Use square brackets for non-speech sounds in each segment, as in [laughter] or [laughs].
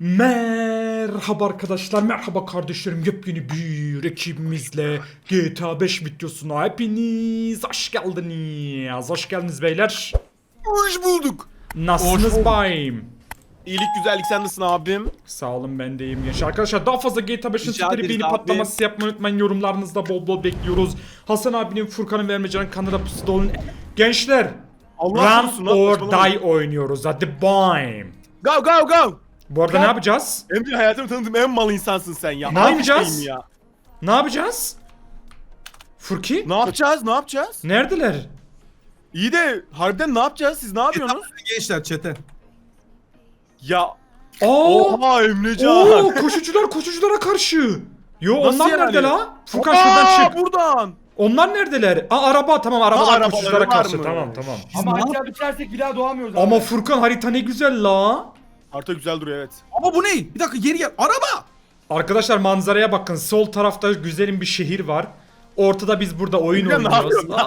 Merhaba arkadaşlar, merhaba kardeşlerim. Yepyeni bir ekibimizle GTA 5 videosuna hepiniz hoş geldiniz. Hoş geldiniz beyler. Hoş bulduk. Nasılsınız bayım? İyilik güzellik sen nasılsın abim? Sağ olun ben de iyiyim gençler. Arkadaşlar daha fazla GTA 5'in Rica ederiz beğeni abi. patlaması yapmayı unutmayın. Yorumlarınızda bol bol bekliyoruz. Hasan abinin, Furkan'ın vermeyeceğinin kanala pusuda olun. Gençler, Allah Run lan, or saçmalama. Die oynuyoruz. Hadi bayım. Go go go. Bu arada ne yapacağız? Emre hayatımı tanıdığım en mal insansın sen ya. Ne Aynı yapacağız? Ya. Ne yapacağız? Furki? Ne yapacağız? Ne yapacağız? Neredeler? İyi de harbiden ne yapacağız? Siz ne yapıyorsunuz? [laughs] Gençler çete. ya Aa! oha Emrecan. Oo koşucular koşuculara karşı. Yo Nasıl onlar yani? nerede la? Furkan şuradan çık. buradan. Onlar neredeler? Aa araba tamam arabalar arabaları koşuculara var karşı mı? tamam tamam. Ama aşağı düşersek bir daha doğamıyoruz Ama. Furkan harita ne güzel la. Harita güzel duruyor evet. Ama bu ne? Bir dakika geri gel. Araba! Arkadaşlar manzaraya bakın. Sol tarafta güzelim bir şehir var. Ortada biz burada oyun Ya ne oynuyoruz. yapıyorsun [laughs]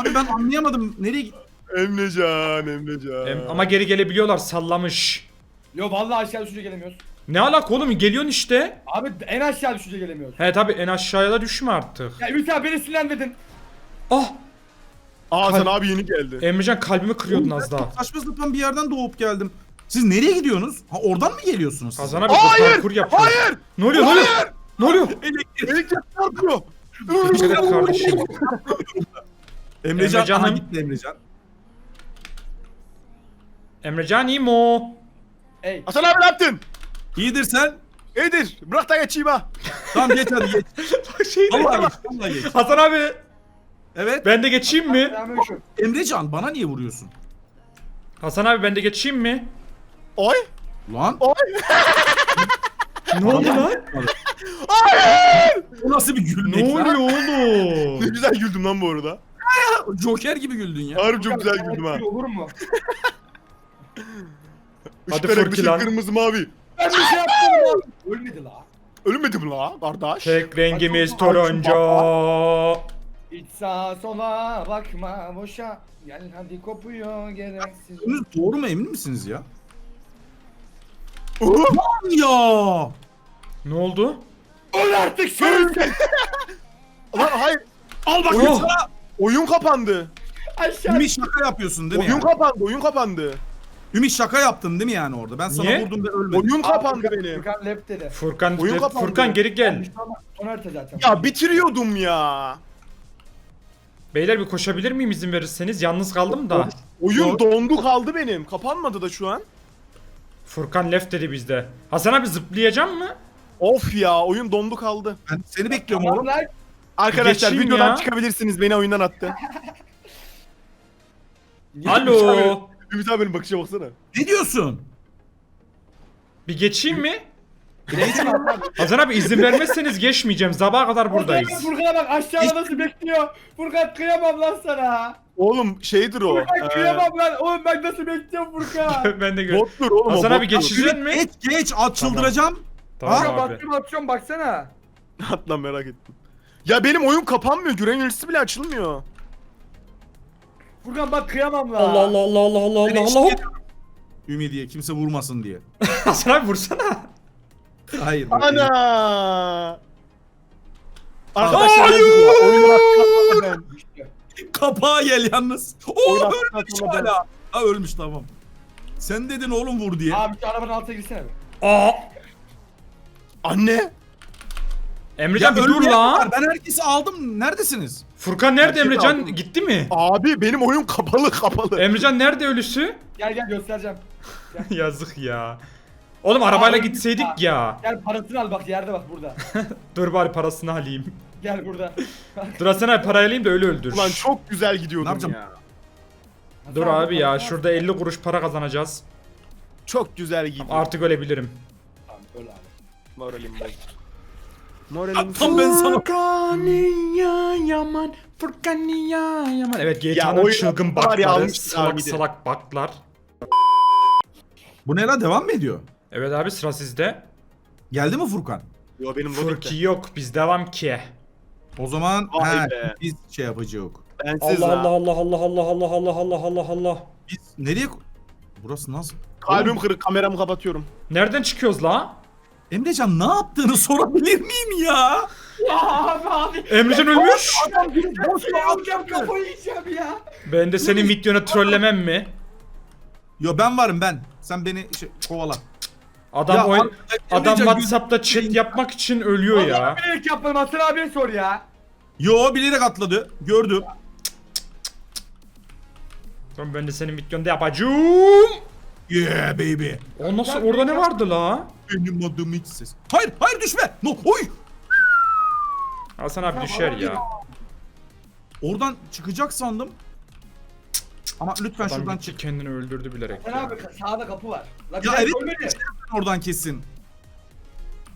Abi ben anlayamadım. Nereye git? Emrecan, Emrecan. Em, Ama geri gelebiliyorlar sallamış. Yo vallahi aşağı düşünce gelemiyoruz. Ne alaka oğlum geliyorsun işte. Abi en aşağı düşünce gelemiyoruz. He tabi en aşağıya da düşme artık. Ya Ümit abi beni sinirlendirdin. Ah Aa sen Kal- abi yeni geldi. Emrecan kalbimi kırıyordun Oğlum, az daha. Saçma sapan bir yerden doğup geldim. Siz nereye gidiyorsunuz? Ha oradan mı geliyorsunuz? siz? Hasan abi Hayır! parkur yapıyor. Hayır! Ne oluyor ne oluyor? Ne oluyor? Elektrik çarpıyor. Dikkat et kardeşim. Emrecan, Emrecan'ım. aha gitti Emrecan. Emrecan iyi mi o? Ey. Hasan abi ne yaptın? İyidir sen. İyidir. Bırak da geçeyim ha. Tamam geç hadi geç. [laughs] şey de- Allah geç. Allah geç. Hasan abi Evet. ben de geçeyim mi? Selamünaleyküm. Emrecan bana niye vuruyorsun? Hasan abi ben de geçeyim mi? Oy. Lan. [laughs] Ne oldu lan? O nasıl bir gülmek Ne lan? oluyor Ne oğlum? güzel güldüm lan bu arada. Joker gibi güldün ya. Harbi çok güzel güldüm ha. Olur mu? Hadi Işıklar Furki lan. kırmızı mavi. Ben bir şey lan. Ölmedi la. Ölmedim la kardeş. Tek rengimiz turuncu. Hiç sağa sola bakma boşa. Gel hadi kopuyor gereksiz. Doğru mu emin misiniz ya? Uh! Lan ya! Ne oldu? Öl artık şerefsiz. [laughs] Lan hayır. Al bakayım Oh! sana. Oyun kapandı. Aşağı. Ümit şaka yapıyorsun değil mi Oyun yani? kapandı. Oyun kapandı. Ümit şaka yaptın değil mi yani orada? Ben sana Niye? vurdum ve ölmedim. Oyun kapandı Furkan- benim. Furkan lep dedi. Furkan Oyun kapandı. Furkan geri gel. Son harita zaten. Ya bitiriyordum ya. Beyler bir koşabilir miyim izin verirseniz? Yalnız kaldım da. Oyun dondu kaldı benim. Kapanmadı da şu an. Furkan left dedi bizde. Hasan abi zıplayacak mı? Of ya oyun dondu kaldı. Ben seni bekliyorum oğlum. Arkadaşlar Geçeyim videodan ya. çıkabilirsiniz. Beni oyundan attı. Alo. Ümit abi benim bakışa baksana. Ne diyorsun? Bir geçeyim mi? Hasan abi izin vermezseniz geçmeyeceğim. Sabaha kadar buradayız. Furkan'a bak aşağıda nasıl bekliyor. Furkan kıyamam lan sana. Oğlum şeydir o. Furkan ee, kıyamam lan. Oğlum ben nasıl bekliyorum Furkan. [laughs] ben de gör. Bottur oğlum Hasan o abi bottur. geçecek mi? Geç geç at çıldıracağım. Tamam Furkan abi. baktım atıyorum baksana. [laughs] At lan merak ettim. Ya benim oyun kapanmıyor. Güven yöneticisi bile açılmıyor. Furkan bak kıyamam lan. Allah Allah Allah Allah Allah Allah Allah. Ümidiye kimse vurmasın diye. [laughs] Hasan abi vursana. Hayır. Ana! Hayır. Arkadaşlar atmadan. Kapağa gel yalnız. Oo ölmüş hala. Ha ölmüş tamam. Sen dedin oğlum vur diye. Abi şu arabanın altına girsene bir. Aa. Anne! Emrecan bir dur ölmeyen la. var. Ben herkesi aldım. Neredesiniz? Furkan nerede Herkes Emrecan? aldı. Gitti mi? Abi benim oyun kapalı kapalı. Emrecan nerede ölüsü? Gel gel göstereceğim. [laughs] Yazık ya. Oğlum arabayla Abi, gitseydik ya. ya. Gel parasını al bak yerde bak burada. [laughs] Dur bari parasını alayım. Gel burada. [laughs] Dur Hasan abi parayı alayım da öyle öldür. Ulan çok güzel Ne gidiyordum yapacağım? ya. Dur abi ya şurada 50 kuruş para kazanacağız. Çok güzel gidiyor. Artık ölebilirim. Tamam öyle abi. Moralim bozdu. Moralim Tam ben sana... Furkaniya yaman, Furkaniya yaman. Evet GTA'nın oyun çılgın var ya, bakları, almışlar salak salak baklar. Bu ne lan devam mı ediyor? Evet abi sıra sizde. Geldi mi Furkan? Yo benim Furki yok biz devam ki. O zaman Vay he, be. biz şey yapacağız. Bensiz Allah. Allah Allah Allah Allah Allah Allah Allah Allah Allah. Biz nereye... Burası nasıl? Kalbim kırık kameramı kapatıyorum. Nereden çıkıyoruz la? Emrecan ne yaptığını sorabilir miyim ya? Ya abi abi. Emrecan ölmüş. Adam boş alacağım kafayı yiyeceğim ya. Ben de senin videonu trollemem mi? Yo ben varım ben. Sen beni şey, kovala. Adam Ya oy- abi, adam Emrecan WhatsApp'ta chat yapmak için ölüyor ya. Allah bilerek yapmadım Hasan abiye sor ya. Yo bilerek atladı. Gördüm. Tamam ben de senin videonda yapacağım. Yeah baby. O nasıl orada ne vardı la? Benim adım hiç ses. Hayır hayır düşme. No oy. Hasan abi düşer ya. Oradan çıkacak sandım. Ama lütfen Adam şuradan gitti çık. kendini öldürdü bilerek ya. abi sağda kapı var. La Ya evet. ölmedi. Oradan kesin.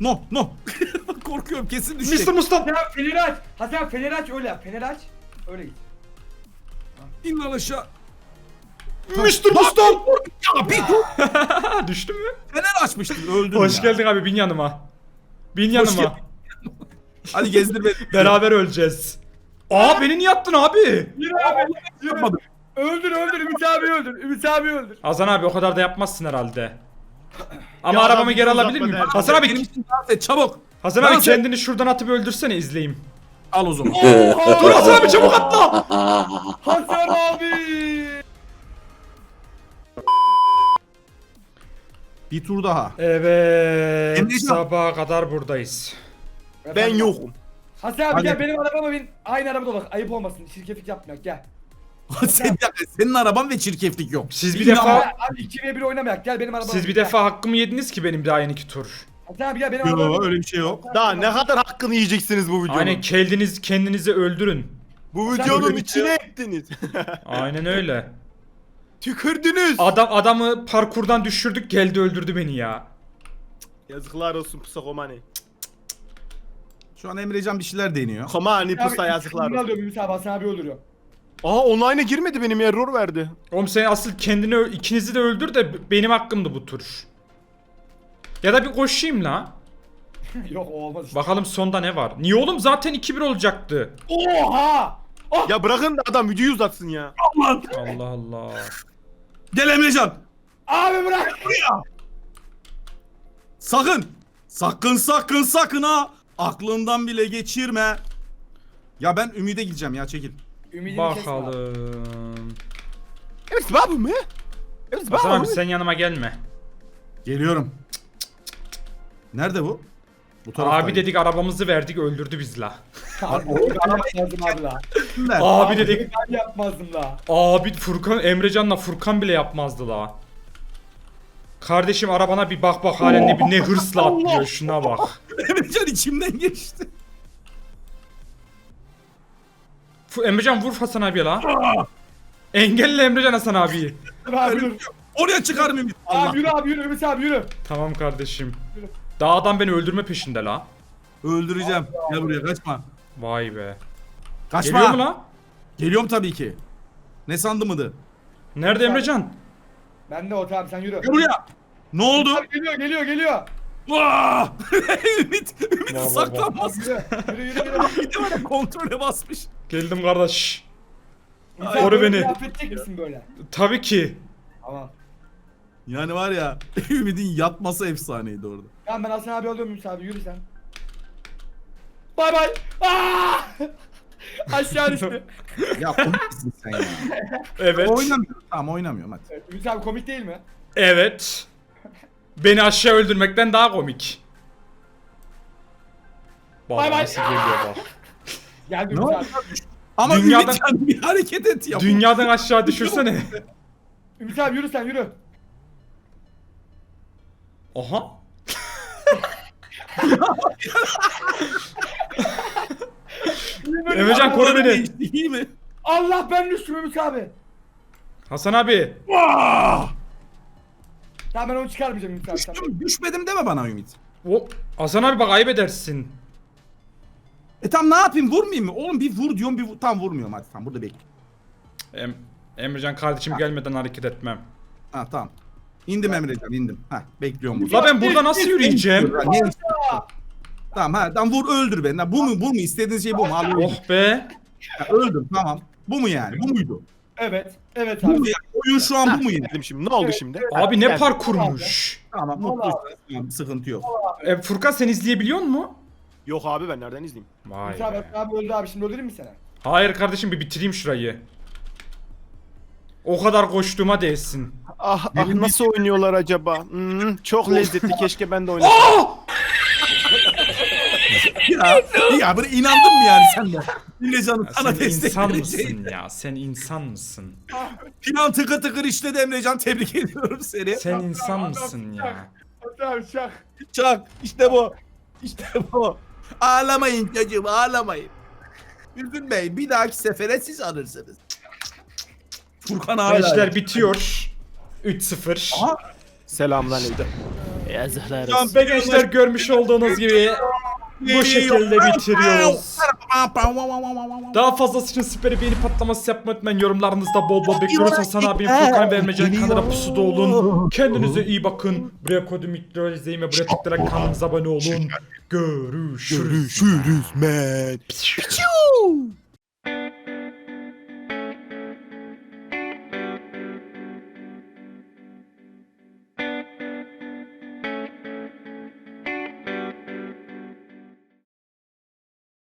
No no. [laughs] Korkuyorum kesin düşecek. Mr. Mustan. Hasan feneri aç. Hasan feneri aç öyle yap. Feneri aç. Öyle git. İn lan aşağı. Mr. Mustan. Ya bir dur. Ha, [laughs] düştün mü? Fener açmıştın öldün Hoş ya. geldin abi bin yanıma. Bin yanıma. geldin. Hadi gezdir beni. Beraber öleceğiz. Aa beni niye attın abi? Yürü abi. Yürü. Yapmadım. Öldür öldür Ümit abi öldür. Ümit abi öldür. Hasan abi o kadar da yapmazsın herhalde. Ama Ya arabamı adam geri alabilir miyim? uzatma Hasan Benim abi için dans et çabuk. Hasan abi Dans et. kendini şuradan atıp öldürsene izleyeyim. Al o zaman. Dur Hasan abi çabuk atla. Hasan abi. Bir tur daha. Evet Emrecan. sabaha kadar buradayız. Ben yokum. Hasan abi Hadi. gel benim arabama bin. Aynı arabada bak. Ayıp olmasın. Şirketlik yapmayak gel. Sen, senin araban ve çirkeflik yok. Siz bir defa Abi 2 ve 1 oynamayak. Gel benim arabama. siz bir gel. defa hakkımı yediniz ki benim daha yeni iki tur. Hasan abi gel benim arabama. Yo bin. öyle bir şey yok. Daha ne kadar hakkını yiyeceksiniz bu videonun? Aynen kendiniz kendinizi öldürün. Bu videonun öyle bir içine ettiniz. [laughs] Aynen öyle. Tükürdünüz. Adam adamı parkurdan düşürdük geldi öldürdü beni ya. Yazıklar olsun pusa komani. Şu an Emrecan bir şeyler deniyor. Komani pusa yazıklar olsun. alıyorum Ümit abi Hasan abi öldürüyor. Aa online'a girmedi benim error verdi. Oğlum sen asıl kendini ö- ikinizi de öldür de benim hakkımdı bu tur. Ya da bir koşayım la. [laughs] Yok o olmaz işte. Bakalım sonda ne var. Niye oğlum zaten 2-1 olacaktı. Oha! Ya bırakın da adam videoyu uzatsın ya. Aman. Allah Allah. Gel Emrecan. Abi bırak. Sakın. Sakın sakın sakın ha. Aklından bile geçirme. Ya ben Ümide gideceğim ya çekil. Ümidini kesme abi. Bakalım. Evet babu mu? Evet Hasan babu abi sen yanıma gelme. Geliyorum. Nerede bu? Bu Abi dedik arabamızı verdik öldürdü biz la. [laughs] Abi ben yapmazdım abi la. Kimler? Abi dedik. Ben yapmazdım la. Abi Furkan Emrecan'la Furkan bile yapmazdı la. Kardeşim arabana bir bak bak halen ne, bir ne hırsla atlıyor şuna bak. [laughs] Emrecan içimden geçti. Fu- Emrecan vur Hasan abiye la. Engelle Emrecan Hasan abiyi. Abi yürü. Oraya çıkar? Allah. Abi yürü abi yürü Ümit abi yürü. Tamam kardeşim. Daha adam beni öldürme peşinde la. Öldüreceğim. Gel buraya kaçma. Vay be. Kaçma. Geliyor mu la? Geliyorum tabii ki. Ne sandı mıydı? Nerede Emrecan? Ben de o tamam sen yürü. Gel buraya. Ne oldu? Abi geliyor geliyor geliyor. Vaa! [laughs] Ümit, Ümit vah, vah. saklanmaz. Yürü yürü yürü. de var ya kontrole basmış. Geldim kardeş. Ümit abi, Koru beni. Affedecek misin böyle? Tabii ki. Tamam. Yani var ya [laughs] Ümit'in yatması efsaneydi orada. Tamam ben Hasan abi alıyorum Ümit abi yürü sen. Bay bay. Aa! [laughs] Aşağı düştü. Ya komik misin sen ya? Evet. Oynamıyorum. Tamam oynamıyorum hadi. Ümit abi komik değil mi? Evet. Beni aşağı öldürmekten daha komik. Bak Bay bay. nasıl geliyor bak. [laughs] Geldi Ne Ümit abi. Ama Dünyadan- Ümit yani bir hareket et ya. Dünyadan aşağı düşürsene. Ümit abi yürü sen yürü. Aha. Emrecan koru beni. İyi mi? Allah ben düştüm Ümit abi. Hasan abi. Vaa! Tamam ben onu çıkarmayacağım Ümit abi. Düştüm, düşmedim deme bana Ümit. O Hasan abi bak ayıp edersin. E tamam ne yapayım vurmayayım mı? Oğlum bir vur diyorum bir vur. Tamam vurmuyorum hadi tamam burada bekle. Em Emrecan kardeşim gelmeden hareket etmem. Ha tamam. İndim Emrecan indim. Ha bekliyorum burada. La ben burada nasıl yürüyeceğim? Tamam ha tamam vur öldür beni. Ha, Bu mu bu mu istediğiniz şey bu mu? Al, öldür. Oh be. Ha, öldüm tamam. Bu mu yani? Bu muydu? Evet. Evet Bu mu abi. yani? Oyun şu an bu mu yine? Dedim şimdi ne oldu şimdi? Abi ne parkurmuş. Tamam mutlu. Tamam, sıkıntı yok. E, Furkan sen izleyebiliyor musun? Yok abi ben nereden izleyeyim? Vay abi, be. abi öldü abi şimdi öldüreyim mi seni? Hayır kardeşim bir bitireyim şurayı. O kadar koştuğuma değsin. Ah ah nasıl oynuyorlar acaba? Hmm, çok lezzetli keşke ben de oynasam. Ya, ya böyle inandın mı yani sen de? Bile canım Ya sana sen destek insan vereceğim. mısın ya? Sen insan mısın? Plan tıkır tıkır işledi Emrecan tebrik ediyorum seni. Sen insan mısın ya? Hadi abi çak. İşte bu. İşte bu. Ağlamayın çocuğum ağlamayın. Üzülmeyin bir dahaki sefere siz alırsınız. Furkan hala. Gençler bitiyor. 3-0. Aha. Selamünaleyküm. Yazıklar Can olsun. Ve gençler görmüş olduğunuz gibi bu şekilde bitiriyoruz. Daha fazlası için süper beğeni patlaması yapmayı unutmayın. Yorumlarınızda bol bol bekliyoruz. Hasan abinin Furkan ve Emrecan kanalına pusuda olun. [laughs] Kendinize iyi bakın. Buraya kodu mikro izleyin ve buraya tıklayarak kanalımıza abone olun. Görüşürüz. Görüşürüz men.